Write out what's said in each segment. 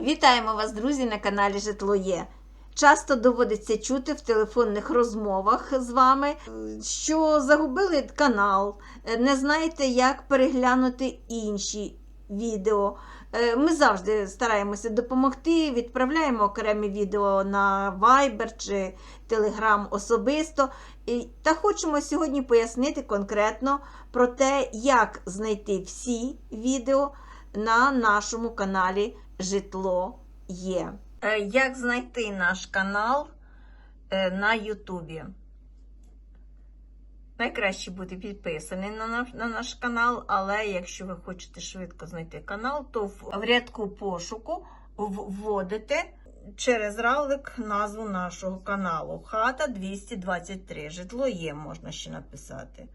Вітаємо вас, друзі, на каналі Житло Є. Часто доводиться чути в телефонних розмовах з вами, е, що загубили канал, е, не знаєте, як переглянути інші відео. Е, Ми завжди стараємося допомогти, відправляємо окремі відео на Viber чи Telegram особисто. Та хочемо сьогодні пояснити конкретно про те, як знайти всі відео на нашому каналі Житло Є. Е, Як знайти наш канал е, на Ютубі? Найкраще бути підписаний на наш, на наш канал, але якщо ви хочете швидко знайти канал, то в, в рядку пошуку вводите через равлик назву нашого каналу. Хата 223. Житло є, можна ще написати.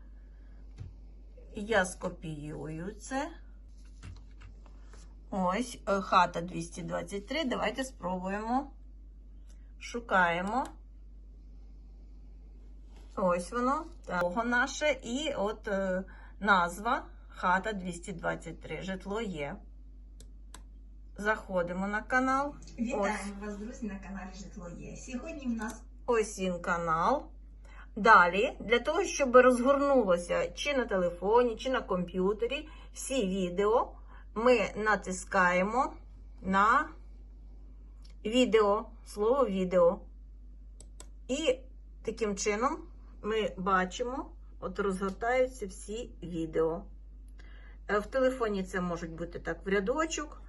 Я скопіюю це. Ось, е, хата 223. Давайте спробуємо. Шукаємо. Ось воно, того наше. І от е, назва хата 223. Житло є. Заходимо на канал. Вітаємо вас, друзі, на каналі Житло Є. Сьогодні в нас Ось він канал. Далі, для того, щоб розгорнулося чи на телефоні, чи на комп'ютері всі відео, ми натискаємо на відео, слово відео. І таким чином ми бачимо, от розгортаються всі відео. Е, В телефоні це можуть бути так в рядочок.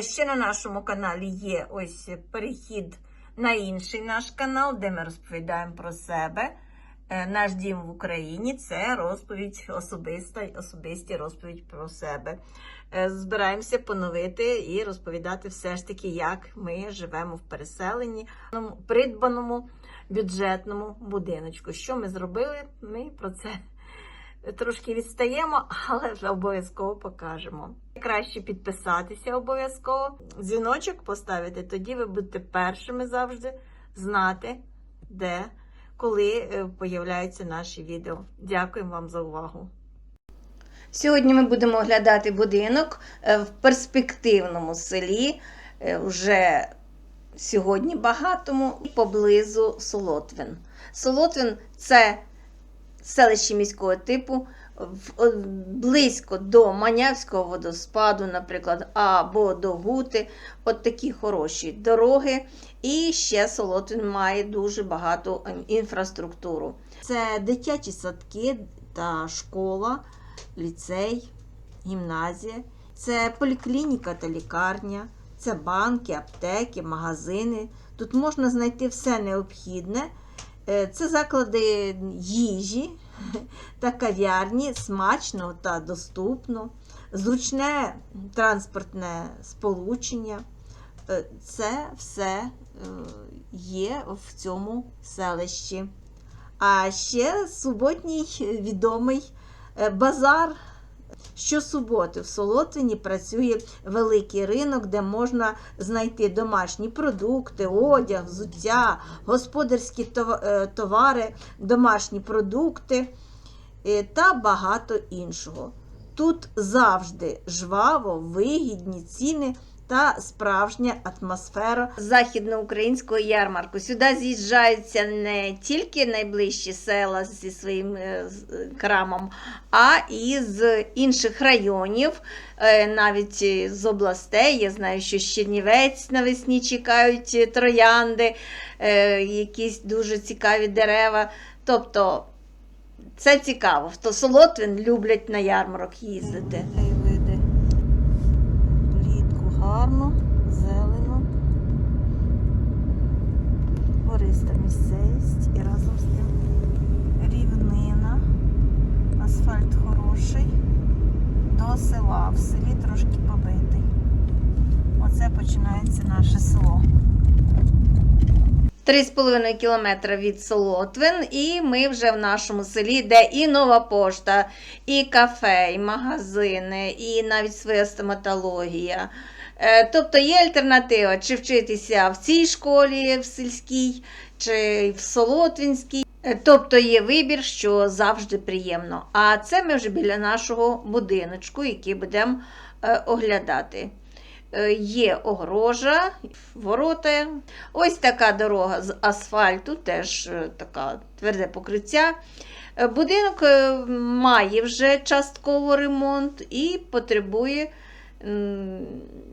Ще на нашому каналі є ось перехід на інший наш канал, де ми розповідаємо про себе. Е, Наш дім в Україні це розповідь особиста, особисті розповідь про себе. Е, Збираємося поновити і розповідати все ж таки, як ми живемо в переселенні, придбаному бюджетному будиночку. Що ми зробили? Ми про це трошки відстаємо, але обов'язково покажемо. Краще підписатися обов'язково, дзвіночок поставити, тоді ви будете першими завжди знати, де, коли е, появляються наші відео. Дякуємо вам за увагу. Сьогодні ми будемо оглядати будинок е, в перспективному селі, е, вже сьогодні багатому, поблизу Солотвин. Солотвин це селище міського типу, близько до Манявського водоспаду, наприклад, або до Гути. От такі хороші дороги. І ще Солотвин має дуже багату інфраструктуру. Це дитячі садки та школа, ліцей, гімназія, це поліклініка та лікарня, це банки, аптеки, магазини. Тут можна знайти все необхідне. Е, Це заклади їжі та кав'ярні, смачно та доступно, зручне транспортне сполучення. Е, Це все е, є в цьому селищі. А ще суботній відомий базар. Щосуботи в Солотвіні працює великий ринок, де можна знайти домашні продукти, одяг, взуття, господарські е, товари, домашні продукти е, та багато іншого. Тут завжди жваво, вигідні ціни та справжня атмосфера західноукраїнського ярмарку. Сюди з'їжджаються не тільки найближчі села зі своїм е, е, крамом, а і з інших районів, е, навіть з областей. Я знаю, що Чернівець навесні чекають троянди, якісь дуже цікаві дерева. Тобто це цікаво. То Солотвин люблять на ярмарок їздити. Гарно, зелено. Гориста місцевість і разом з тим рівнина. Асфальт хороший. До села. В селі трошки побитий. Оце починається наше село. 3,5 кілометра від Солотвин, і ми вже в нашому селі, де і нова пошта, і кафе, і магазини, і навіть своя стоматологія. Е, Тобто є альтернатива, чи вчитися в цій школі, в сільській, чи в Солотвінській. Е, Тобто є вибір, що завжди приємно. А це ми вже біля нашого будиночку, який будемо е, оглядати. Є огорожа, ворота. Ось така дорога з асфальту, теж така тверде покриття. Будинок має вже частково ремонт і потребує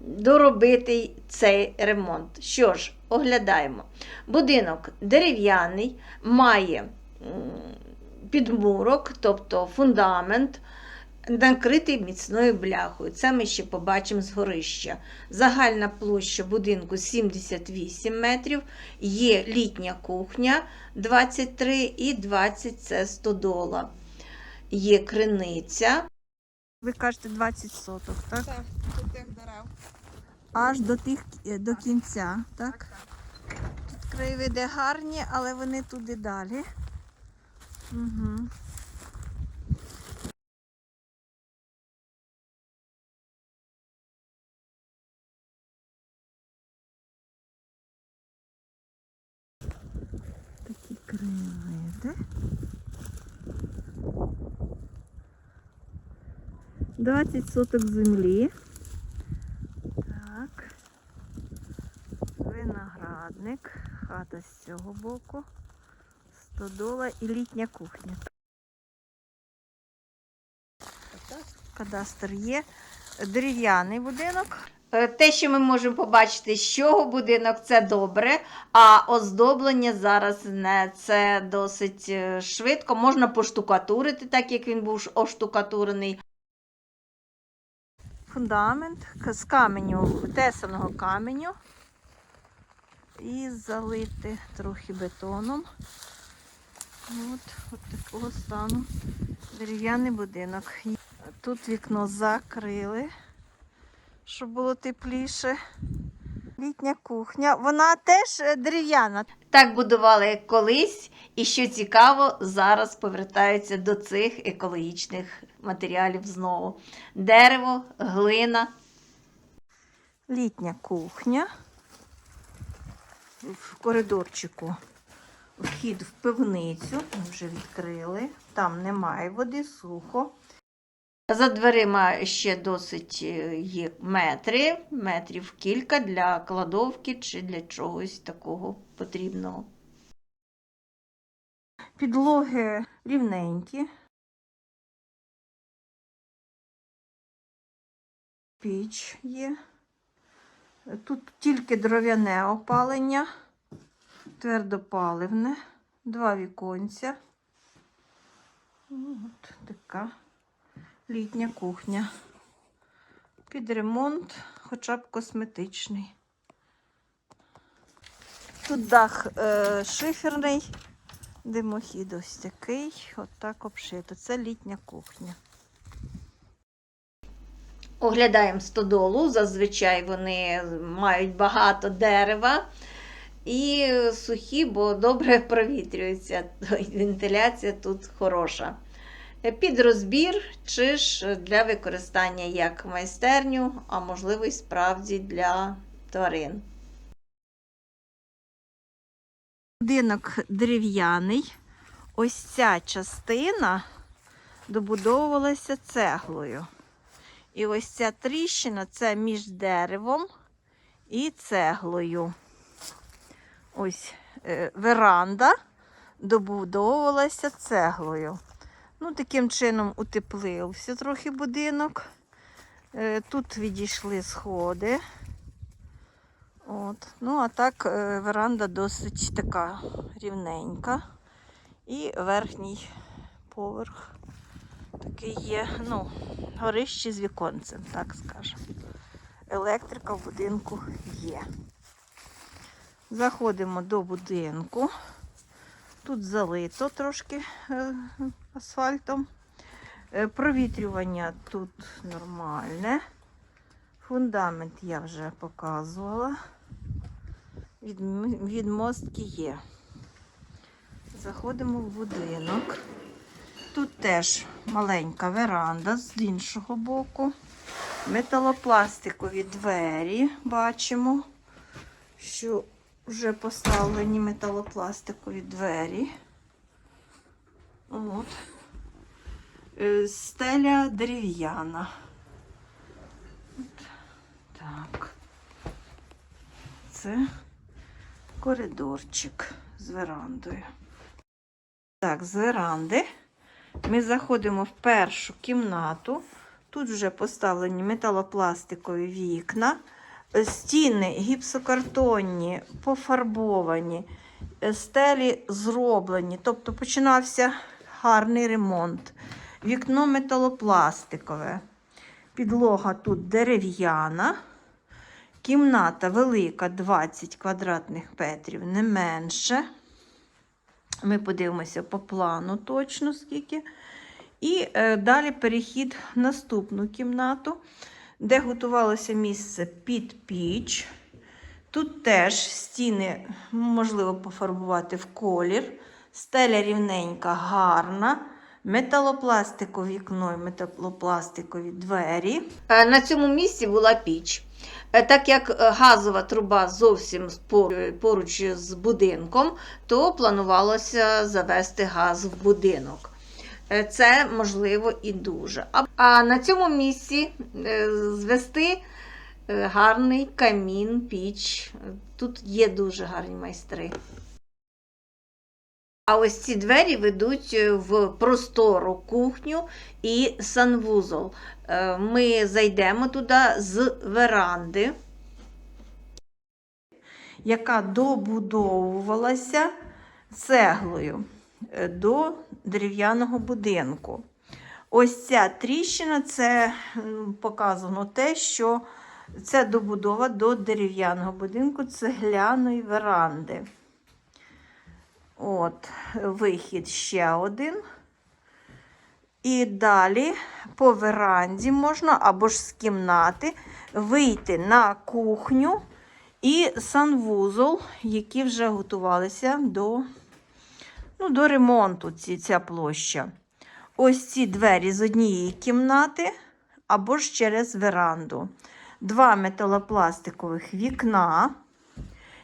доробити цей ремонт. Що ж, оглядаємо. Будинок дерев'яний, має підмурок, тобто фундамент, накритий міцною бляхою. Це ми ще побачимо з горища. Загальна площа будинку 78 метрів, є літня кухня 23 і 20 це стодола. Є криниця. Ви кажете 20 соток, так? Так, тут тих дерев. Аж до, тих, до кінця, так? Тут краєвиди гарні, але вони туди далі. Угу. Такі краєвиди. 20 соток землі. Так. Виноградник, хата з цього боку, стодола і літня кухня. Кадастр є. Дерев'яний будинок. Е, Те, що ми можемо побачити, з чого будинок, це добре, а оздоблення зараз не це досить е, швидко. Можна поштукатурити, так як він був оштукатурений. Фундамент з каменю, тесаного каменю і залити трохи бетоном. От, от такого стану дерев'яний будинок. Тут вікно закрили, щоб було тепліше. Літня кухня, вона теж е, дерев'яна. Так будували колись, і що цікаво, зараз повертаються до цих екологічних матеріалів знову. Дерево, глина. Літня кухня. В коридорчику вхід в пивницю. Ми вже відкрили. Там немає води, сухо. За дверима ще досить е, є метри, метрів кілька для кладовки чи для чогось такого потрібного. Підлоги рівненькі. Піч є. Тут тільки дров'яне опалення, твердопаливне, два віконця. От така літня кухня. Під ремонт, хоча б косметичний. Тут дах е, шиферний, димохід ось такий, отак обшито. Це літня кухня. Оглядаємо стодолу. Зазвичай вони мають багато дерева і сухі, бо добре провітрюються. Вентиляція тут хороша. Під розбір чи ж для використання як майстерню, а можливо і справді для тварин. Будинок дерев'яний. Ось ця частина добудовувалася цеглою. І ось ця тріщина це між деревом і цеглою. Ось е, веранда добудовувалася цеглою. Ну, таким чином утеплився трохи будинок. Е, Тут відійшли сходи. От. Ну, а так е, веранда досить така рівненька. І верхній поверх такий є, ну, горище з віконцем, так скажемо. Електрика в будинку є. Заходимо до будинку. Тут залито трошки е, асфальтом. Е, Провітрювання тут нормальне. Фундамент я вже показувала. від, м- від мостки є. Заходимо в будинок. Тут теж маленька веранда з іншого боку. Металопластикові двері бачимо, що вже поставлені металопластикові двері. От. Е, Стеля дерев'яна. Так. Це коридорчик з верандою. Так, з веранди ми заходимо в першу кімнату. Тут вже поставлені металопластикові вікна, Е, стіни гіпсокартонні, пофарбовані, е, стелі зроблені. Тобто починався гарний ремонт. Вікно металопластикове. Підлога тут дерев'яна. Кімната велика, 20 квадратних метрів, не менше. Ми подивимося по плану точно скільки. І е, далі перехід в наступну кімнату, де готувалося місце під піч. Тут теж стіни можливо пофарбувати в колір. Стеля рівненька, гарна. Металопластикове вікно і металопластикові двері. Е, На цьому місці була піч. Е, Так як е, газова труба зовсім спор- поруч з будинком, то планувалося завести газ в будинок. Е, Це можливо і дуже. А- на цьому місці е, звести е, гарний камін, піч. Тут є дуже гарні майстри. А ось ці двері ведуть е, в простору кухню і санвузол. Е, Ми зайдемо туди з веранди, яка добудовувалася цеглою е, до дерев'яного будинку. Ось ця тріщина це показано те, що це добудова до дерев'яного будинку цегляної веранди. От, вихід ще один. І далі по веранді можна або ж з кімнати вийти на кухню і санвузол, які вже готувалися до, ну, до ремонту ці, ця площа. Ось ці двері з однієї кімнати або ж через веранду. Два металопластикових вікна,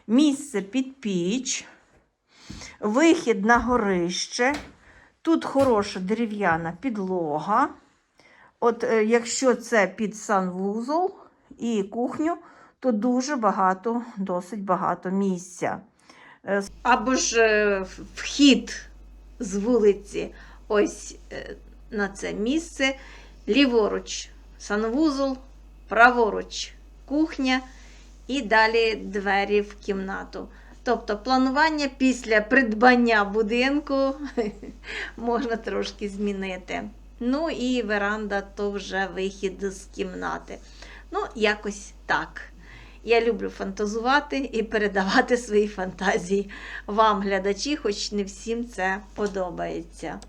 місце під піч, вихід на горище. Тут хороша дерев'яна підлога. От е, якщо це під санвузол і кухню, то дуже багато, досить багато місця. Е, Або ж е, вхід з вулиці, ось на це місце, ліворуч санвузол, праворуч кухня і далі двері в кімнату. Тобто планування після придбання будинку можна трошки змінити. Ну і веранда то вже вихід з кімнати. Ну, якось так. Я люблю фантазувати і передавати свої фантазії вам, глядачі, хоч не всім це подобається.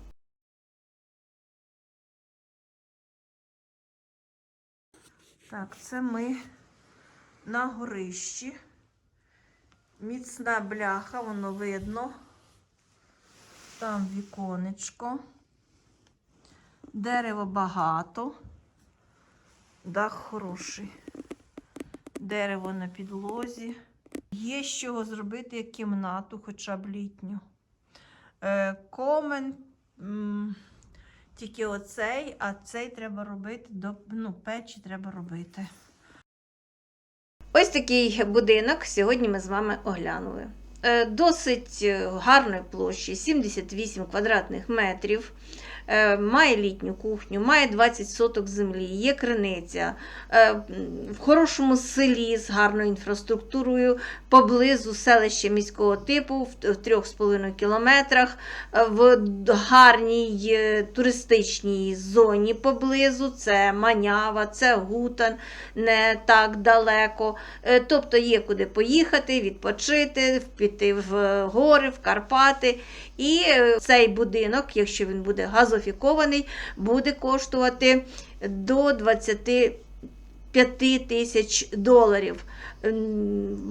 Так, це ми на горищі. Міцна бляха, воно видно. Там віконечко. Дерева багато. Дах хороший. Дерево на підлозі. Є з чого зробити як кімнату, хоча б літню. Е, комен. м, тільки оцей, а цей треба робити до ну, печі треба робити. Ось такий будинок сьогодні ми з вами оглянули. Е, Досить е, гарної площі, 78 квадратних метрів. Е, Має літню кухню, має 20 соток землі, є криниця, е, в хорошому селі з гарною інфраструктурою, поблизу селища міського типу, в 3,5 кілометрах, е, в гарній туристичній зоні поблизу. Це Манява, це Гутан, не так далеко. Тобто є куди поїхати, відпочити, піти в гори, в Карпати. І е, цей будинок, якщо він буде газофікований, буде коштувати до 25 тисяч доларів.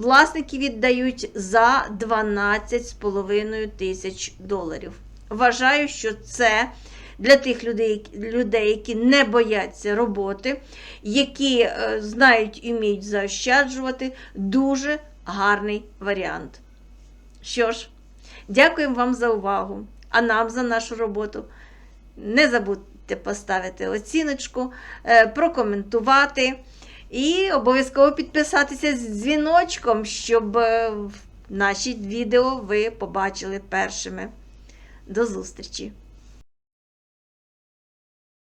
Власники віддають за 12,5 тисяч доларів. Вважаю, що це для тих людей, людей, які не бояться роботи, які е, знають і вміють заощаджувати, дуже гарний варіант. Що ж, дякуємо вам за увагу, а нам за нашу роботу. Не забудьте поставити оціночку, е, прокоментувати і обов'язково підписатися з дзвіночком, щоб е, наші відео ви побачили першими. До зустрічі!